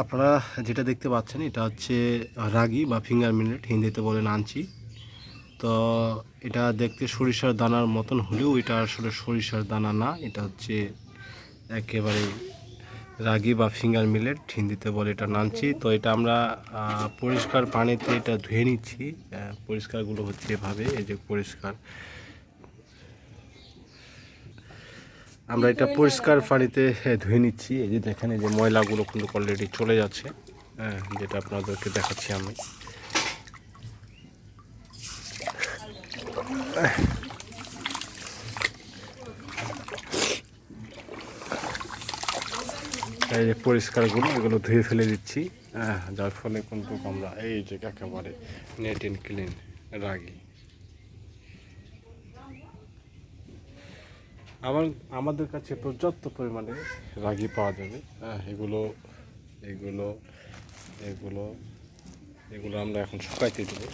আপনারা যেটা দেখতে পাচ্ছেন, এটা হচ্ছে রাগি বা ফিঙ্গার মিলেট হিন্দিতে বলেন আনচি তো এটা দেখতে সরিষার দানার মতন হলেও এটা আসলে সরিষার দানা না, এটা হচ্ছে একেবারে রাগি বা ফিঙ্গার মিলেট হিন্দিতে বলে এটা নানচি। তো এটা আমরা পরিষ্কার পানিতে এটা ধুয়ে নিচ্ছি। পরিষ্কারগুলো হচ্ছে এভাবে, এই যে পরিষ্কার। আমরা এটা পরিষ্কার পানিতে হ্যাঁ, ধুয়ে নিচ্ছি। এই যে দেখেন এই যে ময়লাগুলো কিন্তু অলরেডি চলে যাচ্ছে। হ্যাঁ যেটা আপনাদেরকে দেখাচ্ছি আমি। এই যে পরিষ্কারগুলো এগুলো ধুয়ে ফেলে দিচ্ছি। হ্যাঁ যার ফলে কিন্তু আমরা এই যে একেবারে নেট এন্ড ক্লিন রাগি। আমার, আমাদের কাছে পর্যাপ্ত পরিমাণে রাগি পাওয়া যাবে। হ্যাঁ এগুলো এগুলো এগুলো এগুলো আমরা এখন শুকাইতে দেবো।